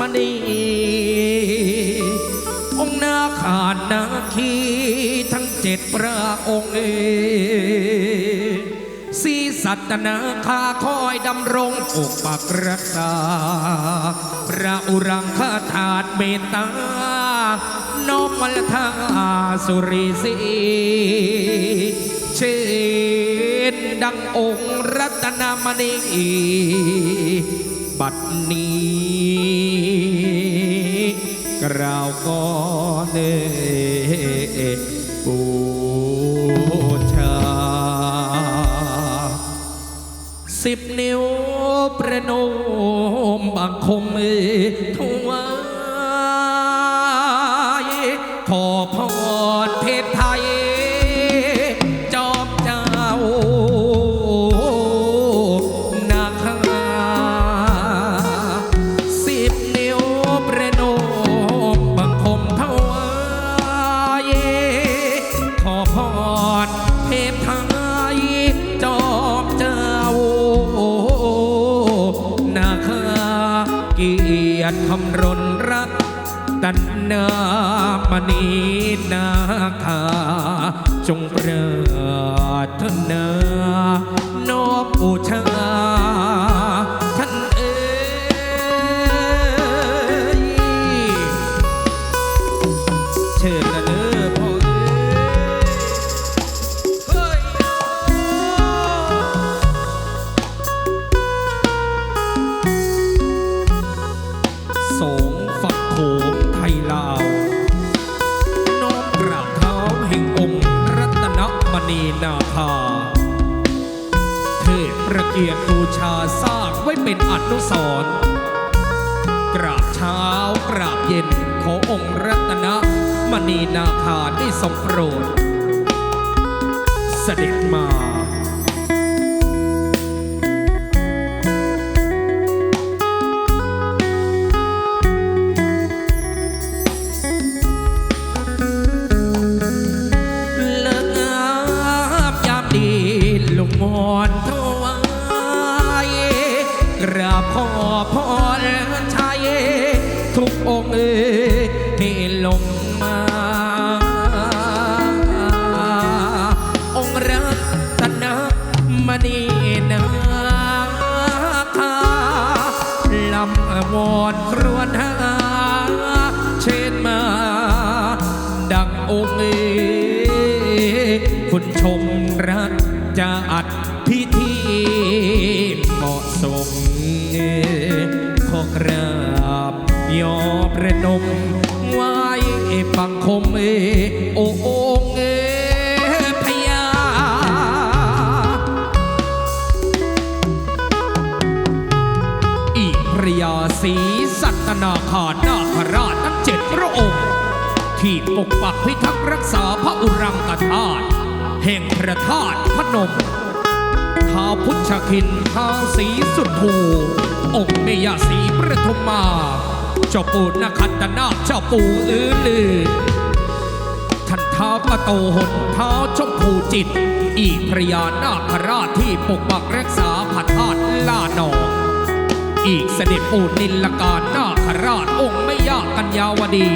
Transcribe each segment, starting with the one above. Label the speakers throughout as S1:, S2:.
S1: มณีองค์นาคานาคีทั้งเจ็ดพระองค์เอสีสัตนาคาคอยดำรงปกปักรักษา พระอุรังคาถาดเมตตานอมวัลธาสุริสีเชนดังองค์รัตนมณีบัดนี้ กล่าวก็เนบูชาสิบนิ้วประนมบังคมมือถวายขอพรเคาเกียรติคำรนรักตันนามณีนาคา จงปรารถนา นอบอุชา นมณีนาคาเทพประเกียรติบูชาสร้างไว้เป็นอนุสรณ์กราบเช้ากราบเย็นขอองค์รัตนมณีนาคาได้ทรงโปรดเสด็จมา พรชัยทุกองค์เอที่ลงมา องค์รัตนมณีนาคาลำวอนครวญหาเช่นมา ดังองค์เอคุณชมรักจะ นมไว้บังคมเอโอองเอพญาอีพระยาศรีสัตนาคานาคราชทั้งเจ็ดพระองค์ ที่ปกปักพิทักษ์รักษาพระอุรังกธาตุแห่งพระธาตุพนมท้าพุทธคินท้าสีสุดภูองค์เมยาสีประทุมมา เจ้าปู่นคันตนาคเจ้าปู่อื้อลือท่านท้าวปะโตหนท้าวชมพูจิต อีกพระยานาคราชที่ปกปักรักษาพระธาตุล่านอง อีกเสด็จปู่นิลการนาคราชองค์ไม่ยากกัญญาวดี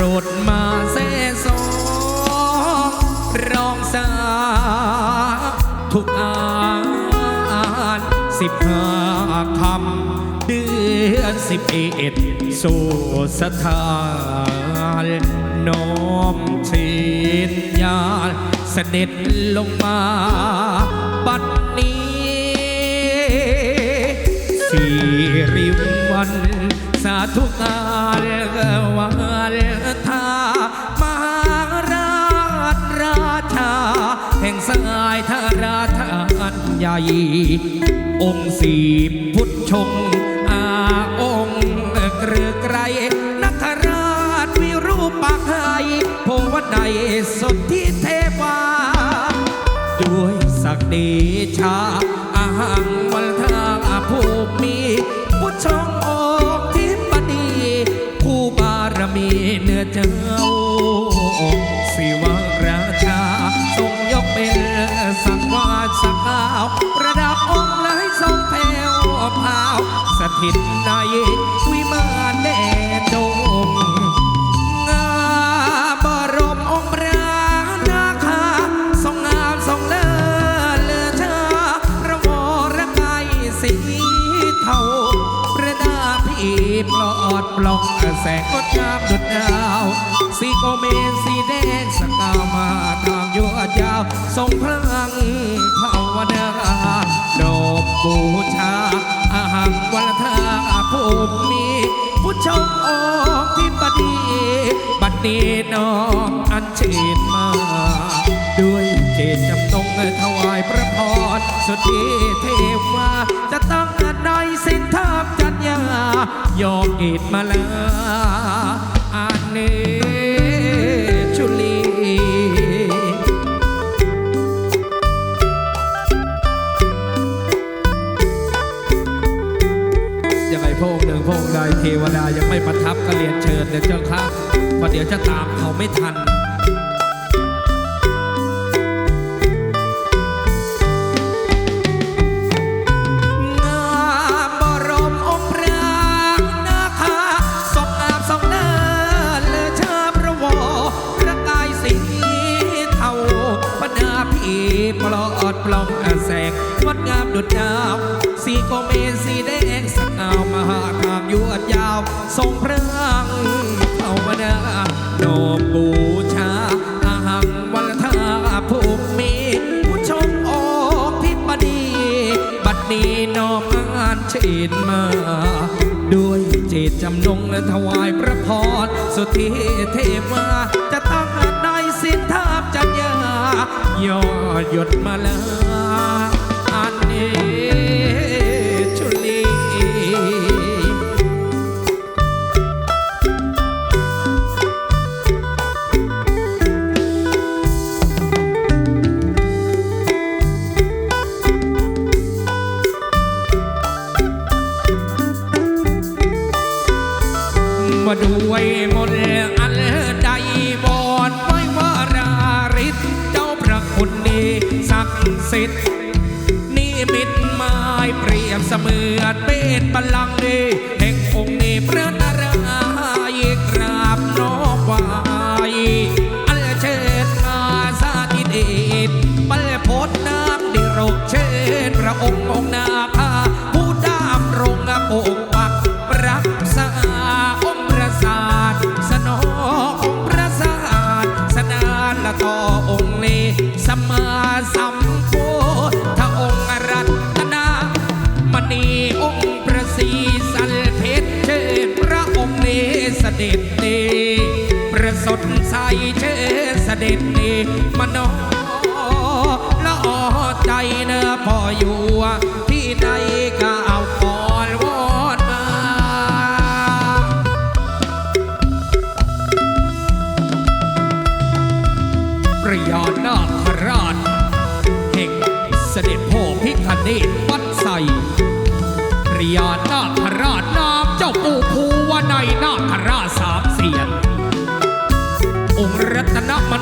S1: รดมาแซ่สองร้องสาทุกอ่านสิบห้าคำเดือนสิบเอ็ดสู่สถานน้อมชินญาเสด็จลงมาบัดนี้สิริว ทุกาเรวาเรทามหาราชราชา แห่งสายธาราทานใหญ่ องค์สีพุทธชงอาองค์เกลือไกรนัทราชวิรูปปักไทยพงวัดใดสดที่เทวา ด้วยศักดิ์ชาอาหังวัลทาภูมิพุทธชงองค์ มีเนื้อเจ้าสิวราชา ทรงยกเป็นสังวาสักาว ประดับองค์หลายทรงแผ่วพาว สถิตในวิมานแดนดง สงงดงามดุดดาว สีโกเมนสีแดงสกาวมาทางยวดยาวทรงพลังภาวนาดอกบูชาอาหังวันทาภูมิผู้ชมออกที่บดีบัดนี้น้องอันเชิญมา ด้วยเจตจำนงถวายพระพรสุดที่เทวา ยอมเกตมาลาอันเนชุลียังไงพระองหนึ่งพระองใดเทวดายังไม่ประทับก็เรียนเชิญเดี๋ยวเจ้าค่ะเพราะเดี๋ยวจะตามเขาไม่ทัน ทรงพระอังเข้ามาดาโนบูชาอาหังวันทาภูมิผู้ชมออกทิบดี บัดนี้นอมงานเชิญมา ด้วยเจตจำนงและถวายพระพรสุธีเทวาจะตั้งในสินทาบจัญญายอดหยดมาลา ด็จเดมโนละออใจเนื้อพออยู่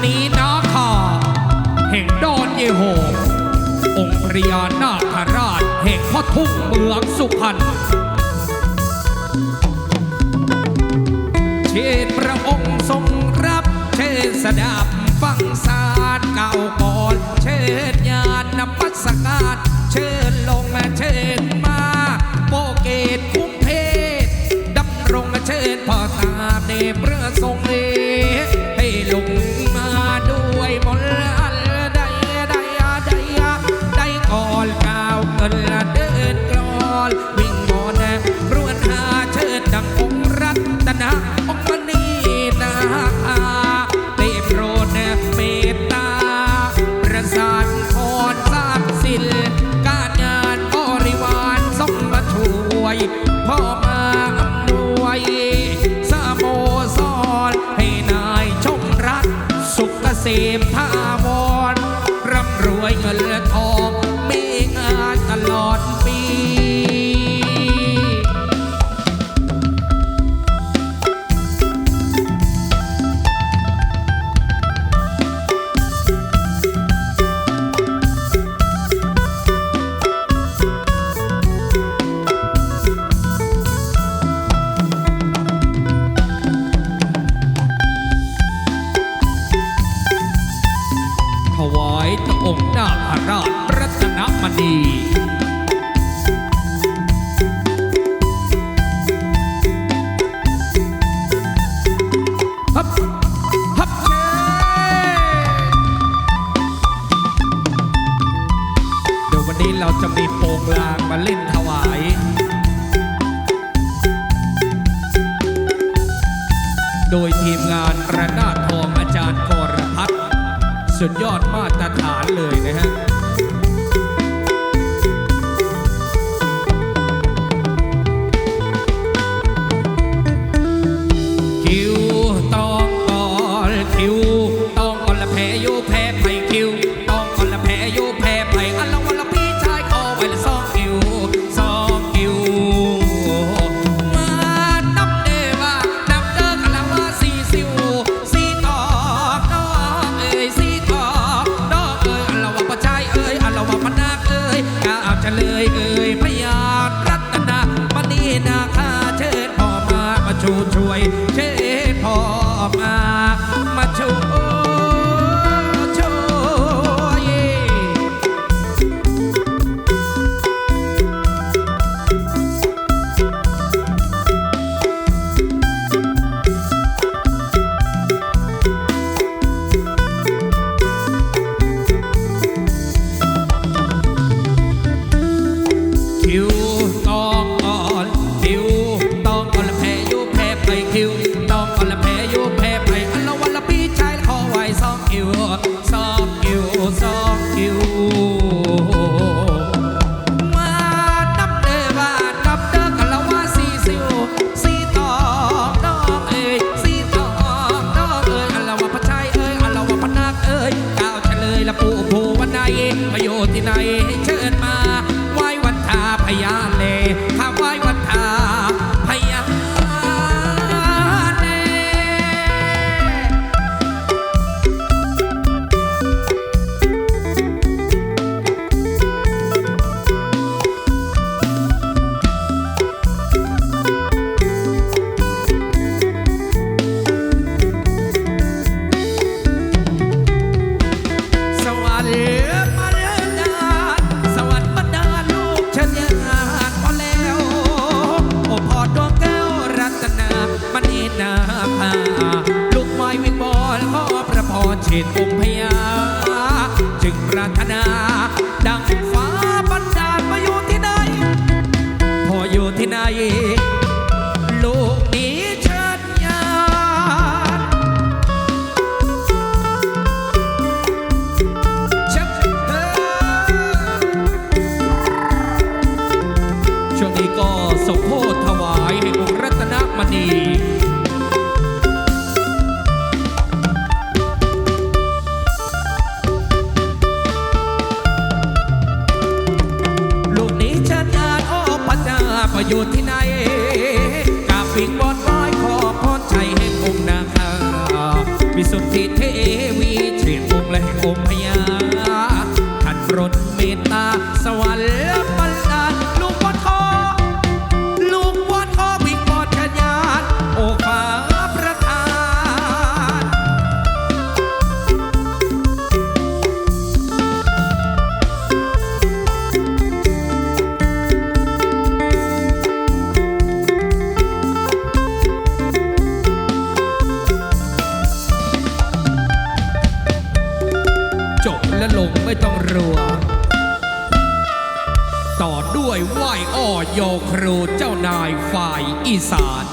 S1: นมณีนาคาแห่งดอนเยโฮองค์พระยานาคราชแห่งพ่อทุ่งเมืองสุพรรณเชิญพระองค์ทรงรับเชิญสดับฟังสารเก่าก่อนเชิญญาณนปัสการเชิญลงเชิญมาโปเกตคุ้ home. ายตะองค์นาคราชรัตนมณีเราจะมีโปงลางมาเล่นถวายโดยทีมงานระนาดทองอาจารย์กรพัฒสุดยอด ฐานเลยนะฮะ ณีลูกนี้ฉันอาจอ้อปัญญาประอยู่ที่ไหนกาปิงบอดลอยขอพรชัยแห่งองค์นาคาวิสุทธิเทวีเฉียดองค์และแห่งองค์พญา อีสาน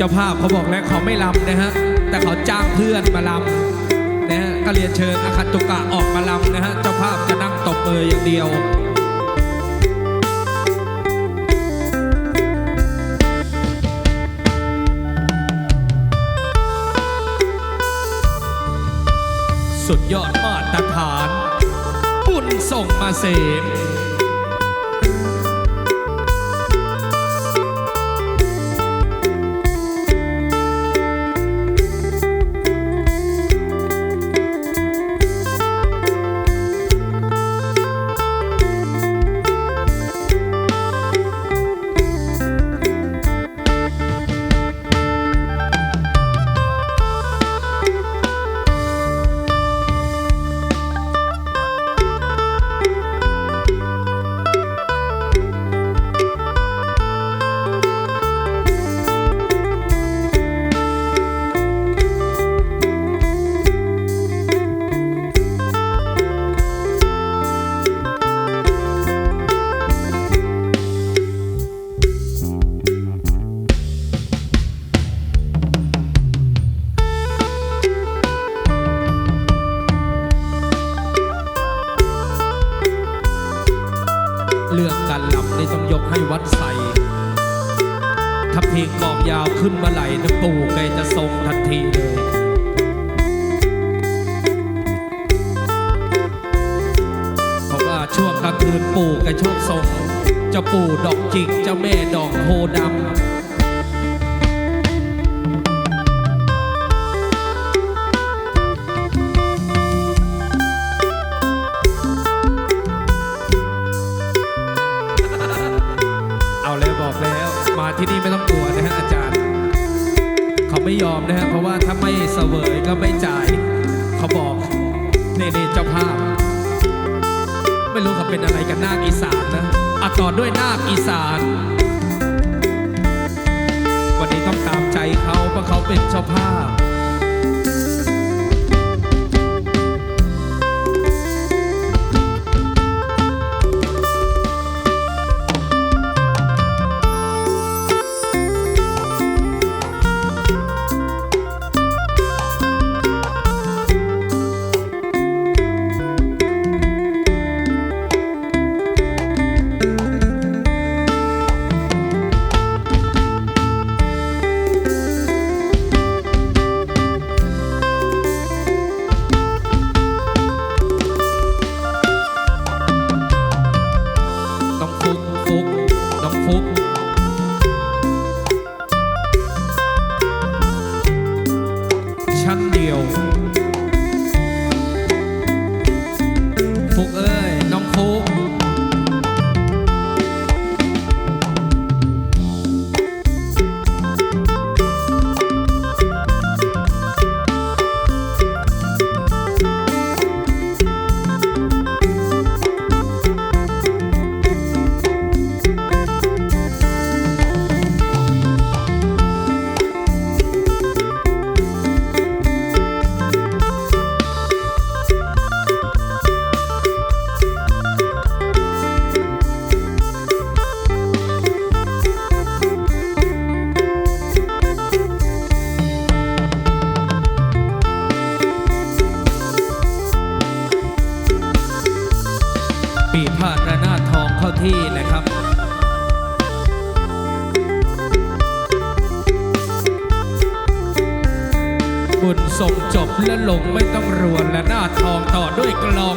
S1: จ้าภาพเขาบอกแล้วเขาไม่ลำนะฮะ แต่เขาจ้างเพื่อนมาลำ ก็เรียนเชิญอาคันตุกะออกมาลำนะฮะ เจ้าภาพจะนั่งตบมืออย่างเดียวสุดยอดมาตรฐานบุญส่งมาเสม ดำเอาแล้วบอกแล้วมาที่นี่ไม่ต้องกลัวนะฮะอาจารย์ เขาไม่ยอมนะฮะเพราะว่าถ้าไม่เสวยก็ไม่จ่าย เขาบอกเน่ๆเจ้าภาพ ไม่รู้เขาเป็นอะไรกันนาคอีสานนะอะต่อด้วยนาคอีสาน ต้องตามใจเขาเพราะเขาเป็นเจ้าภาพ ชั้ และลงไม่ต้องรวนและหน้าทองต่อด้วยกลอง